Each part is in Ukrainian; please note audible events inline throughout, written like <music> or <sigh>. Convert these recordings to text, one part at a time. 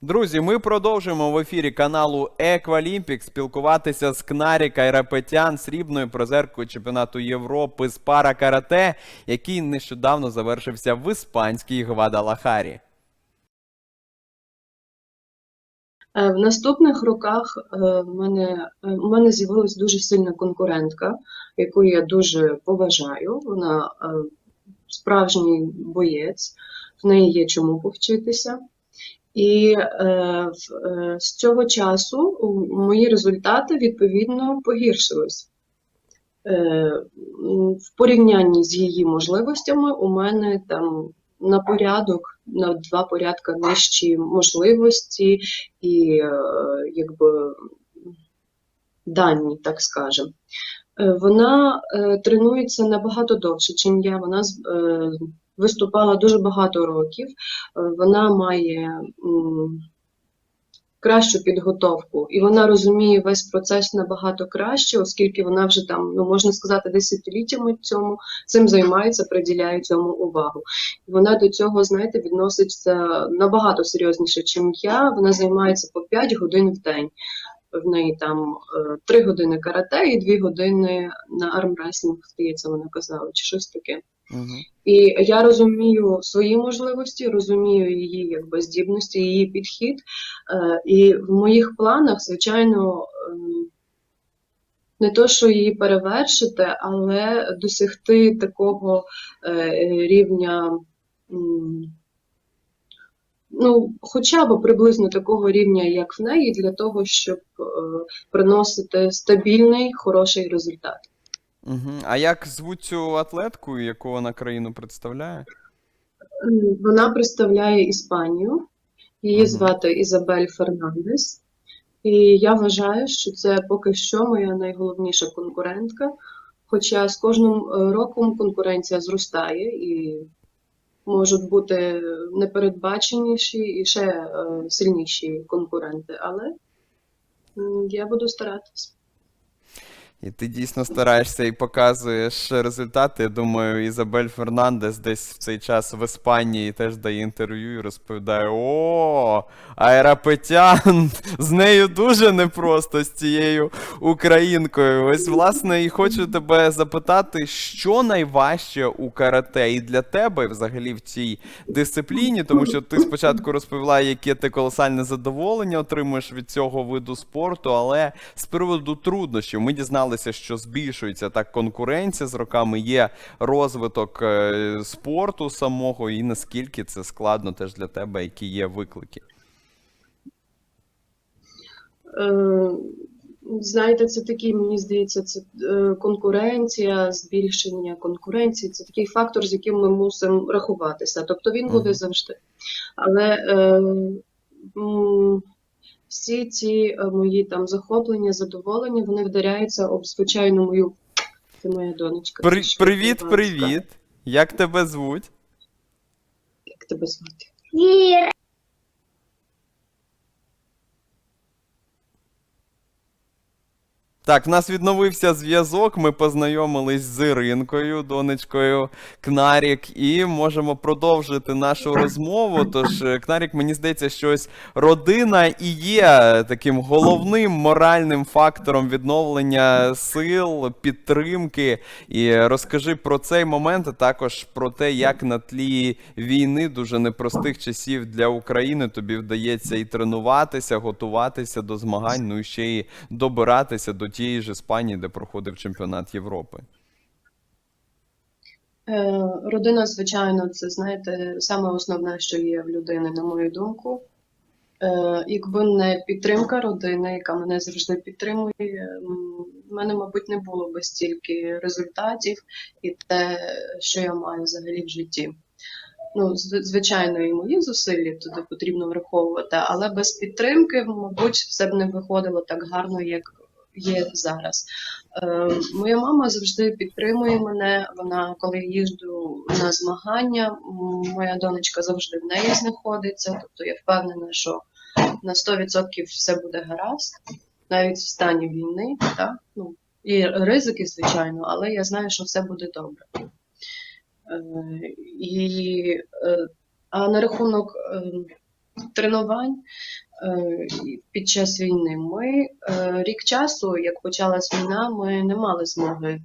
Друзі, ми продовжуємо в ефірі каналу Еквалімпік спілкуватися з Кнарі Кайрапетян, срібною призеркою чемпіонату Європи з пара карате, який нещодавно завершився в іспанській Гвадалахарі. Е, В наступних роках е, в мене, е, в мене з'явилась дуже сильна конкурентка, яку я дуже поважаю. Вона е, справжній боєць, в неї є чому повчитися. І е, е, з цього часу мої результати відповідно погіршились. Е, в порівнянні з її можливостями у мене там на порядок, на два порядка нижчі можливості і е, якби дані, так скажемо. Вона е, тренується набагато довше, ніж я. Вона е, виступала дуже багато років. Е, Вона має кращу підготовку, і вона розуміє весь процес набагато краще, оскільки вона вже там, ну можна сказати, десятиліттями цьому цим займається, приділяє цьому увагу. І вона до цього, знаєте, відноситься набагато серйозніше, ніж я. Вона займається по 5 годин в день. В неї там 3 години карате і 2 години на армреслінг, здається, вона казала, чи щось таке. І я розумію свої можливості, розумію її якби здібності, її підхід. Е, І в моїх планах, звичайно, ем, не то, що її перевершити, але досягти такого е, рівня, ну, хоча б приблизно такого рівня, як в неї, для того, щоб е, приносити стабільний, хороший результат. Угу. А як звуть цю атлетку, яку вона країну представляє? Вона представляє Іспанію. Її звати Ізабель Фернандес. І я вважаю, що це поки що моя найголовніша конкурентка. Хоча з кожним е, роком конкуренція зростає і можуть бути непередбаченіші і ще е, сильніші конкуренти. Але я буду старатись. І ти дійсно стараєшся і показуєш результати. Я думаю, Ізабель Фернандес десь в цей час в Іспанії теж дає інтерв'ю і розповідає: О, Айрапетян! <laughs> З нею дуже непросто з цією українкою. Ось, власне, і хочу тебе запитати, що найважче у карате і для тебе, взагалі в цій дисципліні, тому що ти спочатку розповіла, яке ти колосальне задоволення отримуєш від цього виду спорту, але з приводу труднощів ми дізналися, що збільшується так конкуренція з роками, є розвиток е, спорту самого, і наскільки це складно теж для тебе, які є виклики. Е, Знаєте, це такий, мені здається, це е, конкуренція, збільшення конкуренції. Це такий фактор, з яким ми мусимо рахуватися. Тобто він буде завжди. Але е, всі ці е, мої там захоплення, задоволення, вони вдаряються об звичайну мою. Це моя донечка. При, що привіт, привіт! Як тебе звуть? Як тебе звуть? Віра. Так, в нас відновився зв'язок. Ми познайомились з Іринкою, донечкою Кнарік, і можемо продовжити нашу розмову. Тож, е, Кнарік, мені здається, що родина і є таким головним моральним фактором відновлення сил, підтримки. І розкажи про цей момент, а також про те, як на тлі війни дуже непростих часів для України тобі вдається і тренуватися, готуватися до змагань, ну і ще й добиратися до тієї ж Іспанії, де проходив чемпіонат Європи. Е, Родина, звичайно, це знаєте, саме основне, що є в людини, на мою думку. Е, Якби не підтримка родини, яка мене завжди підтримує, в мене, мабуть, не було би стільки результатів і те, що я маю взагалі в житті. Ну, звичайно, і мої зусилля туди потрібно враховувати, але без підтримки, мабуть, все б не виходило так гарно, як є зараз. Е, Моя мама завжди підтримує мене. Вона, коли їжджу на змагання, моя донечка завжди в неї знаходиться. Тобто я впевнена, що на 100% все буде гаразд, навіть в стані війни. Так? Ну, і ризики, звичайно, але я знаю, що все буде добре. Е, І, е, а на рахунок е, тренувань е, під час війни. Ми е, рік часу, як почалась війна, ми не мали змоги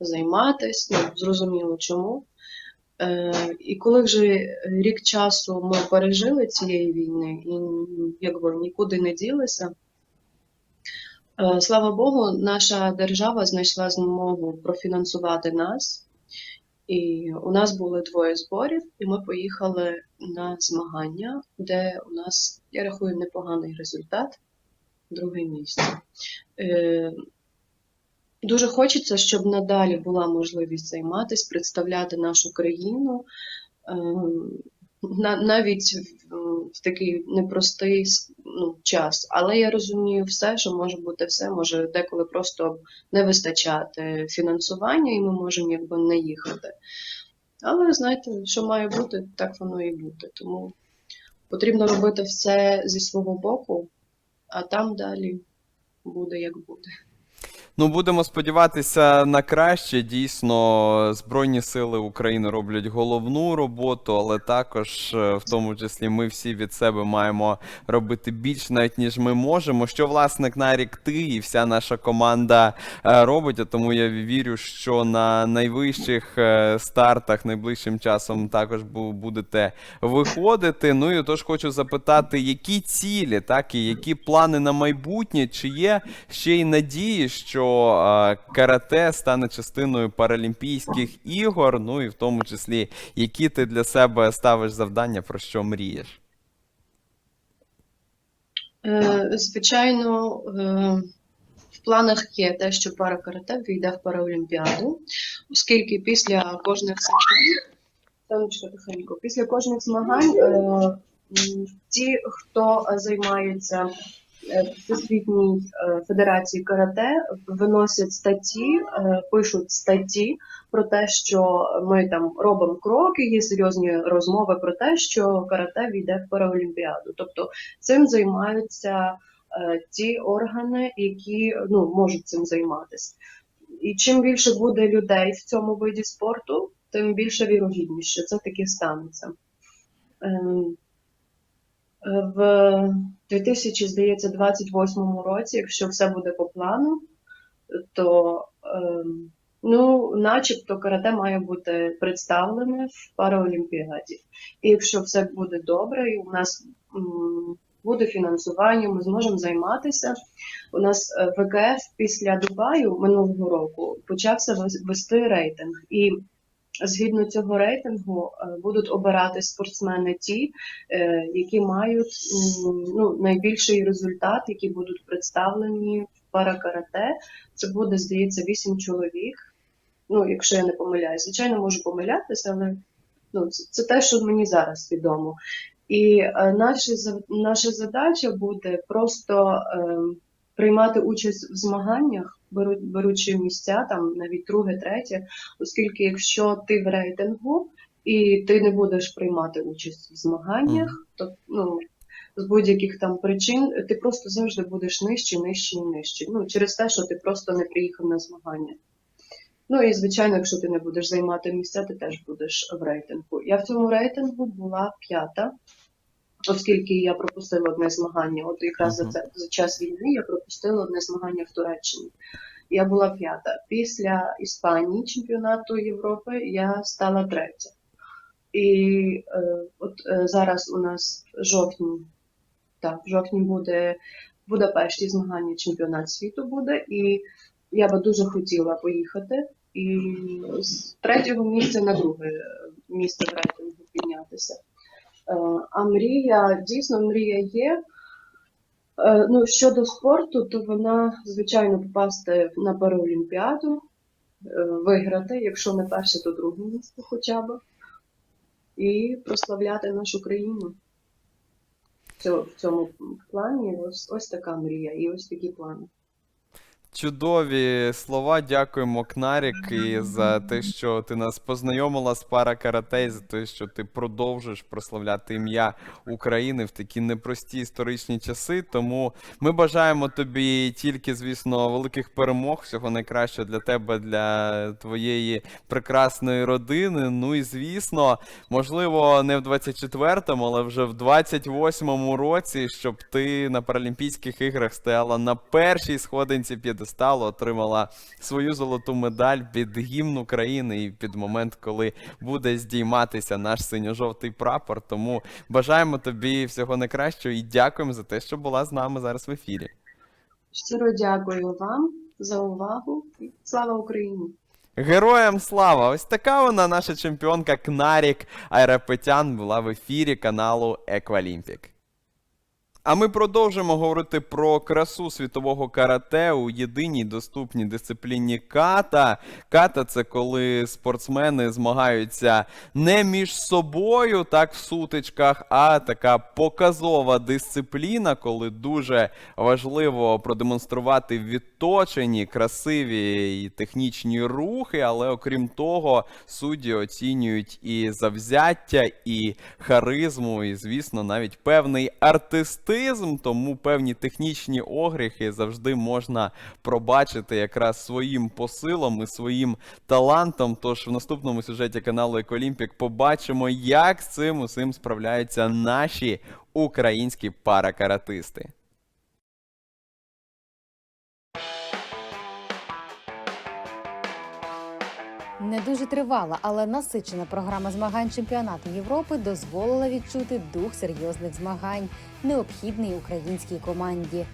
займатися, ну, зрозуміло чому. Е, І коли вже рік часу ми пережили цієї війни і якби нікуди не ділися, слава Богу, наша держава знайшла змогу профінансувати нас. І у нас були двоє зборів, і ми поїхали на змагання, де у нас, я рахую, непоганий результат, друге місце. Е, Дуже хочеться, щоб надалі була можливість займатися, представляти нашу країну е, на- навіть в, такий непростий ну, час. Але я розумію все, що може бути все, може деколи просто не вистачати фінансування, і ми можемо якби не їхати. Але знаєте, що має бути, так воно і буде. Тому потрібно робити все зі свого боку, а там далі буде як буде. Ну, будемо сподіватися на краще. Дійсно, Збройні Сили України роблять головну роботу, але також, е, в тому числі, ми всі від себе маємо робити більш навіть ніж ми можемо. Що власник Нарік ти і вся наша команда е, робить. А тому я вірю, що на найвищих е, стартах найближчим часом також будете виходити. Ну і тож хочу запитати, які цілі, так і які плани на майбутнє, чи є ще й надії, що карате стане частиною Паралімпійських ігор, ну і в тому числі, які ти для себе ставиш завдання, про що мрієш? Е, Звичайно, е, в планах є те, що пара карате війде в Параолімпіаду, оскільки після кожних змагань, після кожних змагань е, ті, хто займається Всесвітній е, Федерації карате, виносять статті, е, пишуть статті про те, що ми там робимо кроки, є серйозні розмови про те, що карате війде в Параолімпіаду. Тобто цим займаються е, ті органи, які ну, можуть цим займатися. І чим більше буде людей в цьому виді спорту, тим більше вірогідність, що це таки станеться. В 2028 році, якщо все буде по плану, то ем, ну, начебто карате має бути представлене в Параолімпіаді. І якщо все буде добре, і у нас буде фінансування, ми зможемо займатися. У нас е, ВКФ після Дубаю минулого року почався вес- вести рейтинг. І згідно цього рейтингу е, будуть обирати спортсмени ті, е, які мають ну, найбільший результат, які будуть представлені в паракарате. Це буде, здається, 8 чоловік. Ну, якщо я не помиляюсь, звичайно, можу помилятися, але ну, це, те, що мені зараз відомо. І е, наша, наша задача буде просто е, приймати участь в змаганнях, беручи місця, там навіть друге, третє, оскільки якщо ти в рейтингу і ти не будеш приймати участь в змаганнях, то ну, з будь-яких там причин ти просто завжди будеш нижче, нижче і нижче. Ну, через те, що ти просто не приїхав на змагання. Ну і звичайно, якщо ти не будеш займати місця, ти теж будеш в рейтингу. Я в цьому рейтингу була п'ята, оскільки я пропустила одне змагання. От якраз за це за час війни я пропустила одне змагання в Туреччині. Я була п'ята. Після Іспанії чемпіонату Європи я стала третя. І е, от е, зараз у нас в жовтні, так, в жовтні буде в Будапешті змагання чемпіонат світу буде, і я би дуже хотіла поїхати і з третього місця на друге місце в рейтингу піднятися. Е, А мрія, дійсно, мрія є. Е, Ну, щодо спорту, то вона, звичайно, попасти на Параолімпіаду, е, виграти, якщо не перше, то друге місце хоча б, і прославляти нашу країну. В цьому, плані ось, ось така мрія і ось такі плани. Чудові слова. Дякуємо, Кнарік, і за те, що ти нас познайомила з пара карате, і за те, що ти продовжуєш прославляти ім'я України в такі непрості історичні часи. Тому ми бажаємо тобі тільки, звісно, великих перемог, всього найкращого для тебе, для твоєї прекрасної родини. Ну і звісно, можливо, не в 24-му, але вже в 28-му році, щоб ти на Паралімпійських іграх стояла на першій сходинці п'єдесталу, отримала свою золоту медаль під гімн України і під момент, коли буде здійматися наш синьо-жовтий прапор. Тому бажаємо тобі всього найкращого і дякуємо за те, що була з нами зараз в ефірі. Щиро дякую вам за увагу. Слава Україні! Героям слава! Ось така вона наша чемпіонка Кнарік Айрапетян була в ефірі каналу Еквалімпік. А ми продовжимо говорити про красу світового карате у єдиній доступній дисципліні ката. Ката це коли спортсмени змагаються не між собою, так в сутичках, а така показова дисципліна, коли дуже важливо продемонструвати відточені, красиві і технічні рухи, але окрім того, судді оцінюють і завзяття, і харизму, і, звісно, навіть певний артистизм, тому певні технічні огріхи завжди можна пробачити якраз своїм посилом і своїм талантом. Тож в наступному сюжеті каналу Еколімпік побачимо, як з цим усім справляються наші українські паракаратисти. Не дуже тривала, але насичена програма змагань чемпіонату Європи дозволила відчути дух серйозних змагань, необхідний українській команді.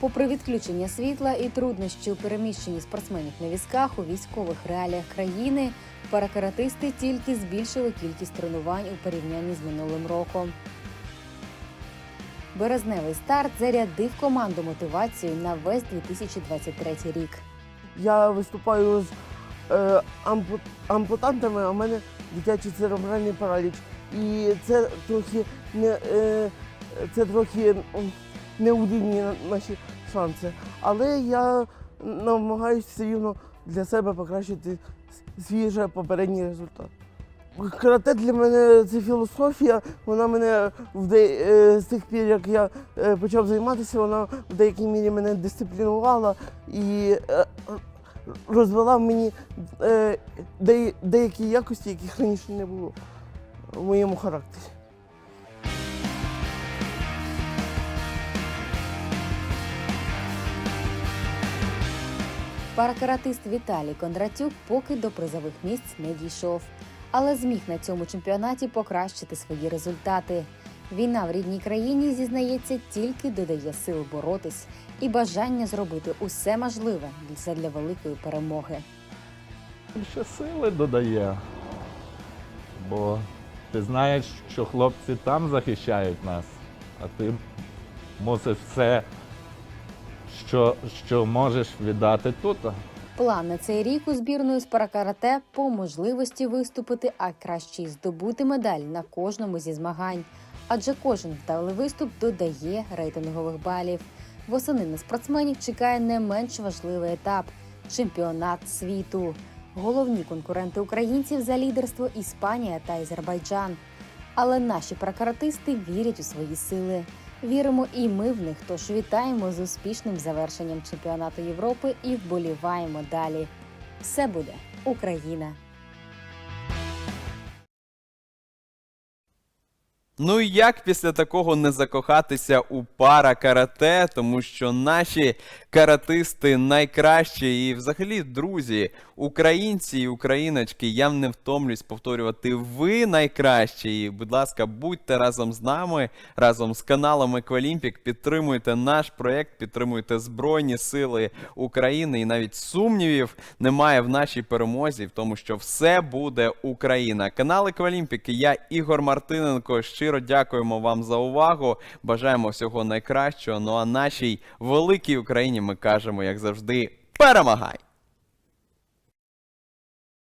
Попри відключення світла і труднощі у переміщенні спортсменів на візках у військових реаліях країни, паракаратисти тільки збільшили кількість тренувань у порівнянні з минулим роком. Березневий старт зарядив команду мотивацією на весь 2023 рік. Я виступаю з ампутантами, а в мене дитячий церебральний параліч. І це трохи не е, це трохи не наші шанси. Але я намагаюся все рівно для себе покращити с- свій же попередній результат. Карате для мене це філософія. Вона мене в де, е, з тих пір, як я е, почав займатися, вона в деякій мірі мене дисциплінувала і е, розвела в мені е, де, деякі якості, яких раніше не було в моєму характері. Паракаратист Віталій Кондратюк поки до призових місць не дійшов, але зміг на цьому чемпіонаті покращити свої результати. Війна в рідній країні зізнається, тільки додає сил боротись і бажання зробити усе можливе для великої перемоги. більше сили додає. Бо ти знаєш, що хлопці там захищають нас, а ти мусиш все, що, що можеш віддати тут. План на цей рік у збірної з паракарате по можливості виступити, а краще й здобути медаль на кожному зі змагань. Адже кожен вдалий виступ додає рейтингових балів. Восени на спортсменів чекає не менш важливий етап чемпіонат світу. Головні конкуренти українців за лідерство Іспанія та Азербайджан. Але наші паракаратисти вірять у свої сили. Віримо і ми в них. Тож вітаємо з успішним завершенням чемпіонату Європи і вболіваємо далі. Все буде Україна! Ну і як після такого не закохатися у пара карате, тому що наші каратисти найкращі і взагалі друзі, українці і україночки, я не втомлюсь повторювати, ви найкращі. І, будь ласка, будьте разом з нами, разом з каналом Еквалімпік, підтримуйте наш проєкт, підтримуйте Збройні Сили України. І навіть сумнівів немає в нашій перемозі, в тому, що все буде Україна. Канал Еквалімпік, я Ігор Мартиненко. Щиро дякуємо вам за увагу. Бажаємо всього найкращого. Ну а нашій великій Україні ми кажемо, як завжди, перемагай!